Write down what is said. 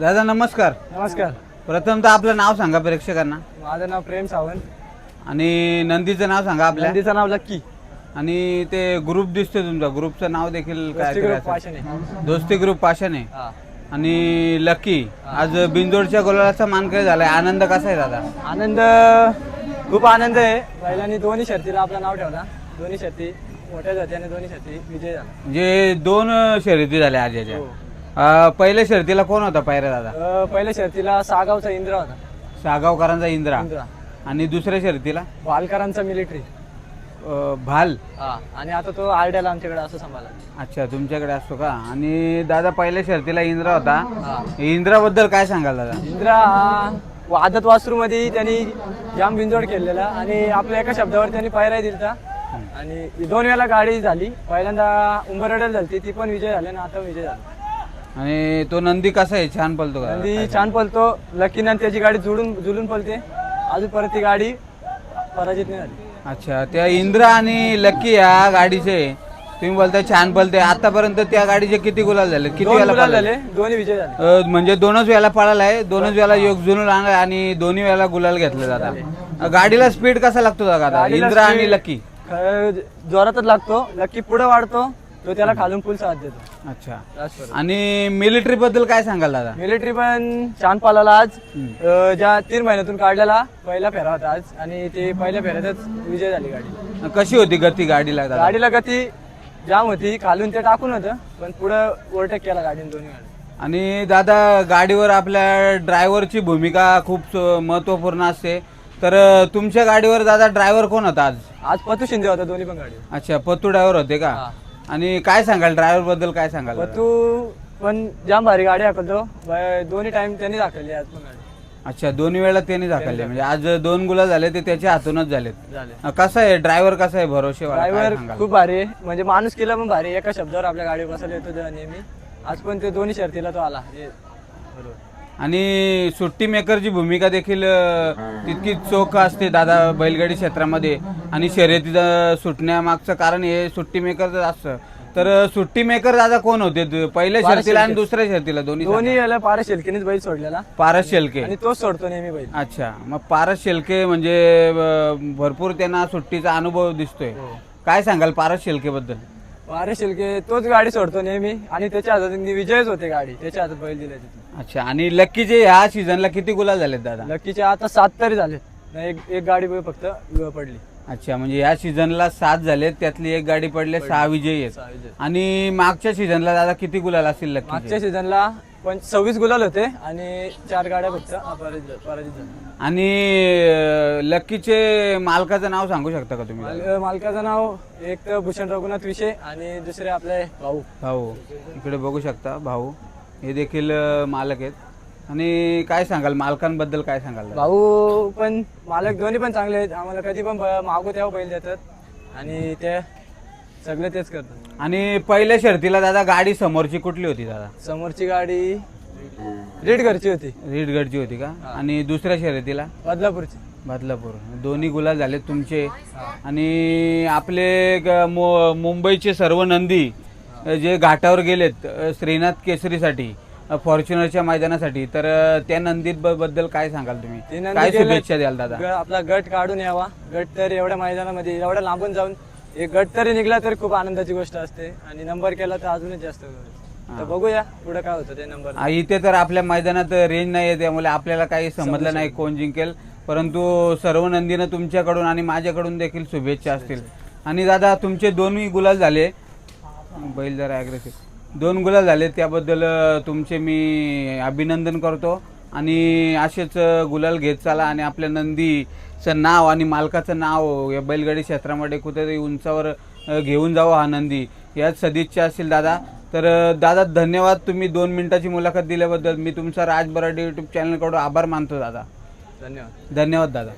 दादा नमस्कार. नमस्कार. प्रथम तर आपलं नाव सांगा प्रेक्षकांना. माझं नाव प्रेम सावंत. आणि नंदीचं नाव सांगा आपल्या. नंदीचं नाव लक्की आणि ते ग्रुप दिसतोय तुमचा. ग्रुपचं नाव देखील काय दोस्ती तरी group असेल. पाशाने. दोस्ती ग्रुप पाशाने हा. आणि लकी. आज बिंदोडच्या गोलाचा मानकरी झालाय. आनंद कसा आहे दादा? आनंद खूप आनंद आहे. पहिल्यानी दोन्ही शर्तीला आपलं नाव ठेवला. दोन्ही शर्ती मोठ्या जातीने दोन्ही शर्ती विजय झाला म्हणजे दोन शर्यती झाल्या आज याच्या हो. अं, पहिल्या शर्यतीला कोण होता पायऱ्या दादा? अं, पहिल्या शर्तीला सागावचा इंद्रा होता. सागावकरांचा इंद्रा. इंद्रा. आणि दुसऱ्या शर्यतीला वालकरांचा मिलिटरी अं, भाल. हा आणि आता तो आरड्याला आमच्याकडे असं सांभाळला. अच्छा तुमच्याकडे असतो का? आणि दादा पहिल्या शर्तीला इंद्रा. होता. इंद्राबद्दल काय सांगाल दादा? इंद्रा हा आदत वासरू मध्ये त्यांनी जाम बिंजोड केलेला आणि आपल्या एका शब्दावर त्यांनी पायऱ्या दिलता. आणि दोन वेळा गाडी झाली. पहिल्यांदा उंबरडेल झाली ती पण विजय झाले आणि आता विजय झाला. आणि तो नंदी कसा आहे? छान पलतो का? नंदी छान पलतो लकीनं त्याची गाडी जुळून जुळून पलते अजून परत ती गाडी पराजित नाही झाली. अच्छा त्या इंद्रा आणि लक्की या गाडीचे तुम्ही बोलताय छान पलते आतापर्यंत त्या गाडीचे किती गुलाल झाले? किती दोन वेळा गुलाल पळाले? झाले. दोन्ही विजय झाले. अं, म्हणजे दोनच वेळा पळाला आहे दोनच वेळा योग जुनून आणला आणि दोन्ही वेळा गुलाल घेतले जातात. गाडीला स्पीड कसा लागतो दादा? आता? गाडीला इंद्रा आणि speed ख- जोरातच लागतो. लकी पुढे वाढतो. तो त्याला खालून फुल साथ देतो. अच्छा. आणि मिलिटरी बद्दल काय सांगाल दादा? मिलिटरी पण छान पालाला आज अं, ज्या तीन महिन्यातून काढलेला पहिला फेरा होता आज आणि ते पहिल्या फेऱ्यातच विजय झाली गाडी. कशी होती गती गाडीला दादा? गाडीला गती जाम होती खालून ते टाकून होतं पण पुढे ओव्हरटेक केला गाडीने दोन्ही गाडी आणि दादा गाडीवर आपल्या ड्रायव्हरची भूमिका खूप स- महत्त्वपूर्ण असते. तर अं, तुमच्या गाडीवर दादा ड्रायव्हर कोण होता आज? आज पतू शिंदे होता दोन्ही पण गाडी अच्छा पत्तू ड्रायव्हर होते का? हा. आणि काय सांगाल? ड्रायव्हरबद्दल काय सांगाल? पतू पण जाम भारी गाडी हाकलतो ब- दोन्ही टाइम त्यांनी दाखवली आज पण गाडी. अच्छा दोन्ही वेळा त्यांनी दाखवले. म्हणजे आज दोन गुला झाले ते त्याच्या हातूनच झालेत. झाले. अं, कसा आहे? ड्रायव्हर कसा आहे काय ड्रायव्हर सांगाल? खूप भारी आहे. म्हणजे माणूस केला पण भारी आहे. एका शब्दावर आपल्या गाडी बसायला येतो तो नेहमी. आज पण ते दोन्ही शर्तीला तो आला. हे. बरोबर. आणि सुट्टी मेकरची भूमिका देखील तितकी चोख असते दादा बैलगाडी क्षेत्रामध्ये. आणि शर्यतीचं सुटण्यामागचं कारण हे सुट्टी मेकरच असतं. तर सुट्टी मेकर दादा कोण होते? पहिल्या पारस शर्तीला आणि. दुसऱ्या शर्तीला दोन्ही दोन्ही याला पारा शेलकीनेच बैल सोडलेला. पारस शेलके. आणि तोच सोडतो नेहमी बैल. अच्छा. मग पारस शेलके म्हणजे भरपूर त्यांना सुट्टीचा अनुभव दिसतोय. काय सांगाल पारस शेलके बद्दल पारा शेलके तोच गाडी सोडतो नेहमी. आणि त्याच्या हातात विजयच होते गाडी. त्याच्या हातात बैल दिले तिथे अच्छा आणि लक्कीचे ह्या सीझनला किती गुलाल झालेत दादा? लकीचे आता सात तरी झाले नाही, एक एक गाडी फक्त पडली. अच्छा म्हणजे या सीझनला सात झालेत त्यातली एक गाडी पडले सहा विजयी आहेत. विजय. आणि मागच्या सीझनला दादा किती गुलाल असतील लक्की मागच्या सीझनला पण सव्वीस गुलाल होते आणि चार गाड्या फक्त अपराजित पराजित झाल्या. आणि अं, लक्कीचे मालकाचं नाव सांगू शकता का तुम्ही? माल- मालकाचं नाव एक तर भूषण रघुनाथ विषय आणि दुसरे आपले भाऊ. भाऊ. इकडे बघू शकता भाऊ. हे देखील मालक आहेत. आणि काय सांगाल मालकांबद्दल काय सांगाल? दादा? भाऊ पण मालक दोन्ही पण चांगले आहेत. आम्हाला कधी पण ब- मागू तेव्हा बैल देतात. आणि ते सगळे तेच करतात. आणि पहिल्या शर्तीला दादा गाडी समोरची कुठली होती दादा? समोरची गाडी रेड घरची होती. रीडगडची होती का? आणि दुसऱ्या शर्यतीला बदलापूरची. बदलापूर. दोन्ही गुलाल झाले तुमचे. आणि आपले ग- मु- मुंबईचे सर्व नंदी जे घाटावर गेलेत श्रीनाथ केसरीसाठी फॉर्च्युनरच्या मैदानासाठी तर त्या नंदी ब- बद्दल काय सांगाल तुम्ही? काय शुभेच्छा द्याल दादा? आपला गट काढून यावा. गट तर एवढ्या मैदानामध्ये एवढ्या लांबून जाऊन एक गट तरी निघला तर खूप आनंदाची गोष्ट असते. आणि नंबर केला तर अजूनच जास्त तर बघूया पुढे काय होतं ते नंबर. इथे तर आपल्या मैदानात रेंज नाही आहे त्यामुळे आपल्याला काही समजलं नाही. कोण जिंकेल. परंतु सर्व नंदीनं तुमच्याकडून आणि माझ्याकडून देखील शुभेच्छा असतील. आणि दादा तुमचे दोन्ही गुलाल झाले. बैल जरा ॲग्रेसिव्ह दोन गुलाल झाले त्याबद्दल तुमचे मी अभिनंदन करतो. आणि असेच गुलाल घेत चाला आणि आपल्या नंदीचं नाव आणि मालकाचं नाव या बैलगाडी क्षेत्रामध्ये कुठेतरी उंचावर घेऊन जावं हा नंदी. याच सदिच्छा असतील दादा. तर दादा धन्यवाद तुम्ही दोन मिनिटाची मुलाखत दिल्याबद्दल. मी तुमचा राज बराडे यूट्यूब चॅनलकडून आभार मानतो दादा. धन्यवाद. धन्यवाद दादा.